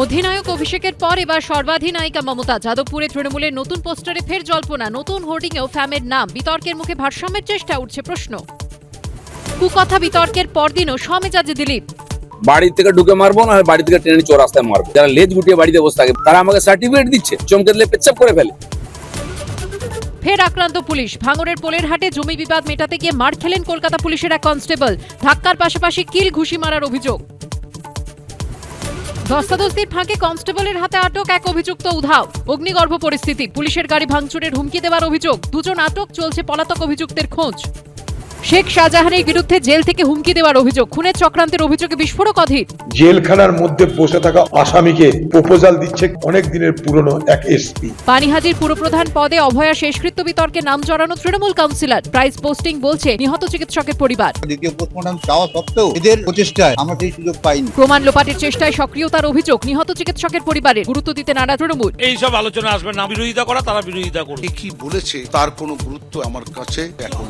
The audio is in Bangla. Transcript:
অধিনায়ক অভিষেকের পর এবার সর্বাধিনায়িকা মমতা যাদবপুরে তৃণমূলের নতুন পোস্টারে ফের জল্পনা নতুন হোর্ডিংয়েও ফ্যামের নাম বিতর্কের মুখে ভারসাম্যের চেষ্টা উঠছে প্রশ্ন। কুকথা বিতর্কের পরদিনও সমেজাজে দিলীপ। বাড়ি থেকে ঢুকে মারবো না বাড়ি থেকে ট্রেনে চৌরাস্তায় মারবো। যারা লেজ গুটিয়ে বাড়িতে বসে থাকে তারা আমাকে সার্টিফিকেট দিচ্ছে চমকে দিলে পেচ্ছাপ করে ফেলে। ফের আক্রান্ত পুলিশ ভাঙরের পোলের হাটে জমি বিবাদ মেটাতে গিয়ে মার খেলেন কলকাতা পুলিশের এক কনস্টেবল ধাক্কার পাশাপাশি কিল ঘুষি মারার অভিযোগ। ধস্তাধস্তির ফাঁকে কনস্টেবলের হাতে আটক এক অভিযুক্ত উধাও। অগ্নিগর্ভ পরিস্থিতি, পুলিশের গাড়ি ভাঙচুরের হুমকি দেওয়ার অভিযোগ, দুজন আটক, চলছে পলাতক অভিযুক্তের খোঁজ। শেখ শাহজাহানের বিরুদ্ধে জেল থেকে হুমকি দেওয়ার অভিযোগ। খুনের চক্রান্তের অভিযোগে বিস্ফোরক অধীর। জেলখানার মধ্যে বসে থাকা আসামিকে প্রপোজাল দিচ্ছে অনেক দিনের পুরনো এক এসপি। পানিহাজির পুরপ্রধান পদে অভয়া শেষকৃত্য বিতর্কে নাম জড়ানো তৃণমূল কাউন্সিলর। প্রাইজ পোস্টিং বলছে নিহত চিকিৎসকের পরিবার। দ্বিতীয় পোস্টমর্টম চাওয়া সত্ত্বেও এদের প্রচেষ্টায় আমরা সেই সুযোগ পাইনি। প্রমাণ লোপাটের চেষ্টায় সক্রিয়তার অভিযোগ নিহত চিকিৎসকের পরিবারের। গুরুত্ব দিতে নাড়া তৃণমূল। এইসব আলোচনা আসবে না। বিরোধিতা করা তারা বিরোধিতা করবে। কে বলেছে তার কোনো গুরুত্ব আমার কাছে এখন।